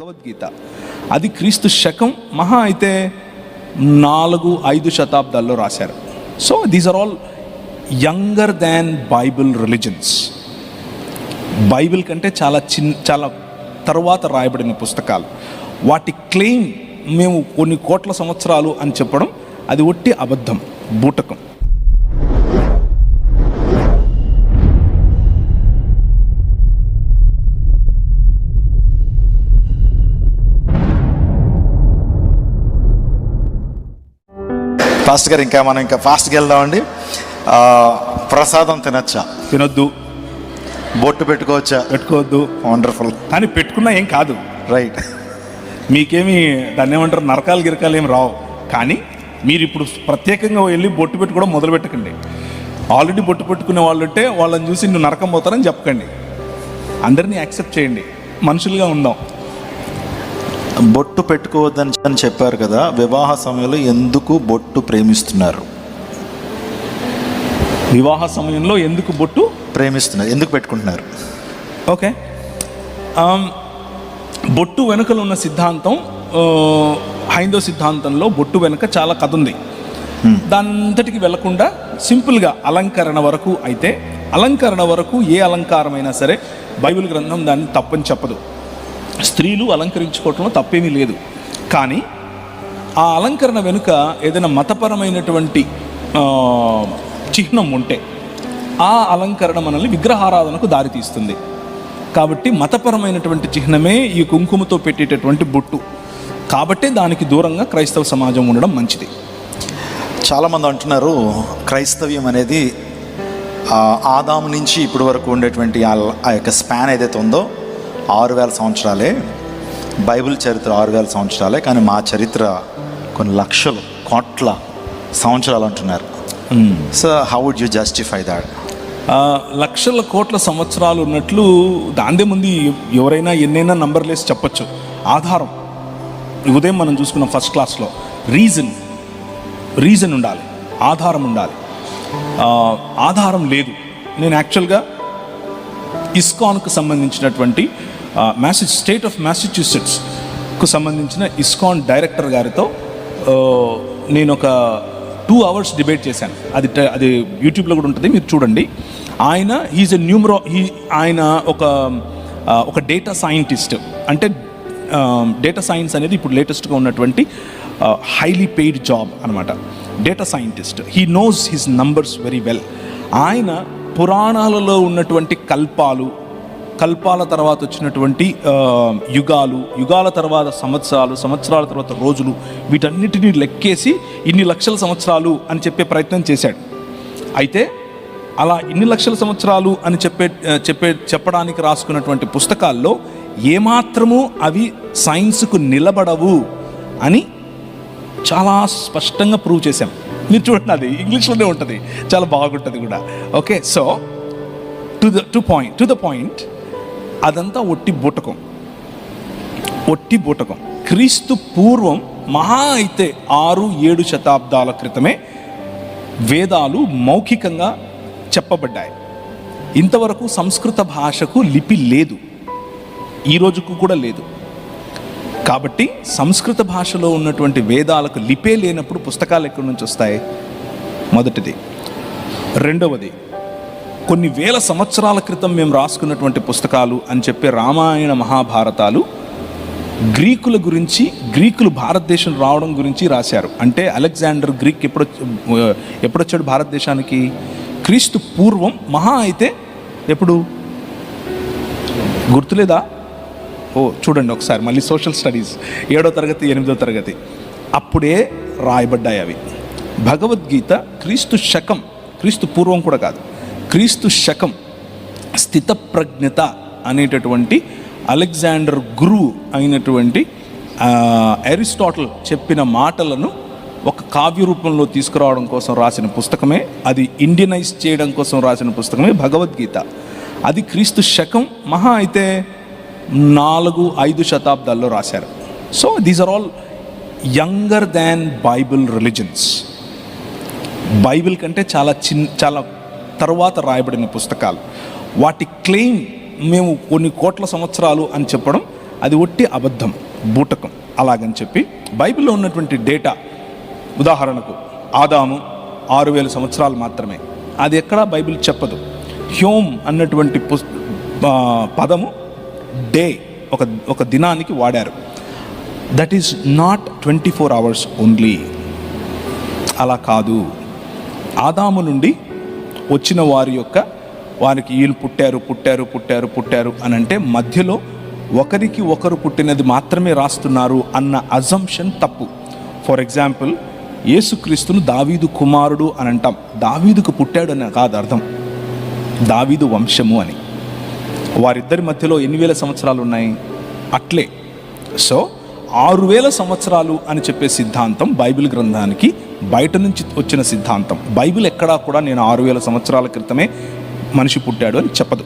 భగవద్గీత. అది క్రీస్తు శకం మహా అయితే నాలుగు ఐదు శతాబ్దాల్లో రాశారు. So these are all younger than Bible religions Bible కంటే చాలా చిన్న చాలా తర్వాత రాయబడిన పుస్తకాలు. వాటి క్లెయిమ్ మేము కొన్ని కోట్ల సంవత్సరాలు అని చెప్పడం అది ఒట్టి అబద్ధం బూటకం. ఫాస్ట్ గారు ఇంకా మనం ఇంకా ఫాస్ట్గా వెళ్దామండి. ప్రసాదం తినచ్చా? తినొద్దు. బొట్టు పెట్టుకోవచ్చా? పెట్టుకోవద్దు. వండర్ఫుల్ కానీ పెట్టుకున్నా ఏం కాదు. రైట్ మీకేమి దాన్ని ఏమంటారు నరకాలు గిరకాలు ఏమి రావు. కానీ మీరు ఇప్పుడు ప్రత్యేకంగా వెళ్ళి బొట్టు పెట్టుకోవడం మొదలు పెట్టకండి. ఆల్రెడీ బొట్టు పెట్టుకునే వాళ్ళు ఉంటే వాళ్ళని చూసి నువ్వు నరకం పోతారని చెప్పకండి. అందరినీ యాక్సెప్ట్ చేయండి. మనుషులుగా ఉందాం. బొట్టు పెట్టుకోవద్దని అని చెప్పారు కదా వివాహ సమయంలో ఎందుకు బొట్టు ప్రేమిస్తున్నారు? వివాహ సమయంలో ఎందుకు బొట్టు ప్రేమిస్తున్నారు? ఎందుకు పెట్టుకుంటున్నారు? ఓకే. బొట్టు వెనుకల ఉన్న సిద్ధాంతం హైందవ సిద్ధాంతంలో బొట్టు వెనుక చాలా కథ ఉంది. దానంతటికి వెళ్ళకుండా సింపుల్గా అలంకరణ వరకు అయితే అలంకరణ వరకు ఏ అలంకారమైనా సరే బైబిల్ గ్రంథం దాన్ని తప్పని చెప్పదు. స్త్రీలు అలంకరించుకోవటంలో తప్పేమీ లేదు. కానీ ఆ అలంకరణ వెనుక ఏదైనా మతపరమైనటువంటి చిహ్నం ఉంటే ఆ అలంకరణ మనల్ని విగ్రహారాధనకు దారితీస్తుంది. కాబట్టి మతపరమైనటువంటి చిహ్నమే ఈ కుంకుమతో పెట్టేటటువంటి బొట్టు. కాబట్టే దానికి దూరంగా క్రైస్తవ సమాజం ఉండడం మంచిది. చాలామంది అంటున్నారు క్రైస్తవ్యం అనేది ఆదాము నుంచి ఇప్పటి వరకు ఉండేటువంటి ఆ యొక్క స్పాన్ ఏదైతే ఉందో ఆరు వేల సంవత్సరాలే. బైబిల్ చరిత్ర ఆరు వేల సంవత్సరాలే కానీ మా చరిత్ర కొన్ని లక్షలు కోట్ల సంవత్సరాలు అంటున్నారు. So how would you justify that లక్షల కోట్ల సంవత్సరాలు ఉన్నట్లు దాందే ముందు ఎవరైనా ఎన్నైనా నంబర్లేసి చెప్పొచ్చు. ఆధారం. ఉదయం మనం చూసుకున్నాం ఫస్ట్ క్లాస్లో రీజన్ రీజన్ ఉండాలి. ఆధారం ఉండాలి. ఆధారం లేదు. నేను యాక్చువల్గా ఇస్కాన్కు సంబంధించినటువంటి మ్యాసెజ్ స్టేట్ ఆఫ్ మ్యాసచ్యూసెట్స్కు సంబంధించిన ఇస్కాన్ డైరెక్టర్ గారితో నేను ఒక టూ అవర్స్ డిబేట్ చేశాను. అది అది యూట్యూబ్లో కూడా ఉంటుంది మీరు చూడండి. ఆయన హీజ్ ఎ న్యూమరో హీ ఆయన ఒక ఒక డేటా సైంటిస్ట్ అంటే డేటా సైన్స్ అనేది ఇప్పుడు లేటెస్ట్గా ఉన్నటువంటి హైలీ పెయిడ్ జాబ్ అనమాట data scientist he knows his numbers very well ఆయన పురాణాలలో ఉన్నటువంటి కల్పాలు కల్పాల తర్వాత వచ్చినటువంటి యుగాలు యుగాల తర్వాత సంవత్సరాలు సంవత్సరాల తర్వాత రోజులు వీటన్నిటినీ లెక్కేసి ఇన్ని లక్షల సంవత్సరాలు అని చెప్పే ప్రయత్నం చేశాడు. అయితే అలా ఇన్ని లక్షల సంవత్సరాలు అని చెప్పే చెప్పే చెప్పడానికి రాసుకున్నటువంటి పుస్తకాల్లో ఏమాత్రము అవి సైన్స్కు నిలబడవు అని చాలా స్పష్టంగా ప్రూవ్ చేశాం. మీరు చూడండి అది ఇంగ్లీష్లోనే ఉంటుంది చాలా బాగుంటుంది కూడా. Okay so to the to point to the point అదంతా ఒట్టి బూటకం. ఒట్టి బూటకం. క్రీస్తు పూర్వం మహా అయితే ఆరు ఏడు శతాబ్దాల క్రితమే వేదాలు మౌఖికంగా చెప్పబడ్డాయి. ఇంతవరకు సంస్కృత భాషకు లిపి లేదు. ఈ రోజుకు కూడా లేదు. కాబట్టి సంస్కృత భాషలో ఉన్నటువంటి వేదాలకు లిపే లేనప్పుడు పుస్తకాలు ఎక్కడి నుంచి వస్తాయి? మొదటిది. రెండవది కొన్ని వేల సంవత్సరాల క్రితం మేము రాసుకున్నటువంటి పుస్తకాలు అని చెప్పే రామాయణ మహాభారతాలు గ్రీకుల గురించి గ్రీకులు భారతదేశం రావడం గురించి రాశారు. అంటే అలెగ్జాండర్ గ్రీక్ ఎప్పుడు ఎప్పుడొచ్చాడు భారతదేశానికి? క్రీస్తు పూర్వం మహా అయితే ఎప్పుడు? గుర్తులేదా? ఓ చూడండి ఒకసారి మళ్ళీ సోషల్ స్టడీస్ ఏడో తరగతి ఎనిమిదో తరగతి. అప్పుడే రాయబడ్డాయి అవి. భగవద్గీత క్రీస్తు శకం క్రీస్తు పూర్వం కూడా కాదు. క్రీస్తు శకం స్థితప్రజ్ఞత అనేటటువంటి అలెగ్జాండర్ గురువు అయినటువంటి ఆ, అరిస్టాటిల్ చెప్పిన మాటలను ఒక కావ్య రూపంలో తీసుకురావడం కోసం రాసిన పుస్తకమే అది ఇండియనైజ్ చేయడం కోసం రాసిన పుస్తకమే భగవద్గీత. అది క్రీస్తు శకం మహా అయితే నాలుగు ఐదు శతాబ్దాల్లో రాశారు. So these are all younger than Bible religions. Bible కంటే చాలా చిన్న చాలా తరువాత రాయబడిన పుస్తకాలు. వాటి క్లెయిమ్ మేము కొన్ని కోట్ల సంవత్సరాలు అని చెప్పడం అది ఒట్టి అబద్ధం బూటకం. అలాగని చెప్పి బైబిల్లో ఉన్నటువంటి డేటా ఉదాహరణకు ఆదాము ఆరు వేల సంవత్సరాలు మాత్రమే. అది ఎక్కడా బైబిల్ చెప్పదు. హ్యోమ్ అన్నటువంటి పుస్ పదము డే ఒక ఒక దినానికి వాడారు. That is not twenty four hours only అలా కాదు. ఆదాము నుండి వచ్చిన వారి యొక్క వారికి వీళ్ళు పుట్టారు పుట్టారు పుట్టారు పుట్టారు అని అంటే మధ్యలో ఒకరికి ఒకరు పుట్టినది మాత్రమే రాస్తున్నారు అన్న అజంప్షన్ తప్పు. ఫర్ ఎగ్జాంపుల్ యేసుక్రీస్తును దావీదు కుమారుడు అని అంటాం దావీదుకు పుట్టాడు అని కాదు అర్థం. దావీదు వంశము అని. వారిద్దరి మధ్యలో ఎన్ని వేల సంవత్సరాలు ఉన్నాయి? అట్లే. సో ఆరు వేల సంవత్సరాలు అని చెప్పే సిద్ధాంతం బైబిల్ గ్రంథానికి బయట నుంచి వచ్చిన సిద్ధాంతం. బైబిల్ ఎక్కడా కూడా నేను ఆరు వేల సంవత్సరాల క్రితమే మనిషి పుట్టాడు అని చెప్పదు.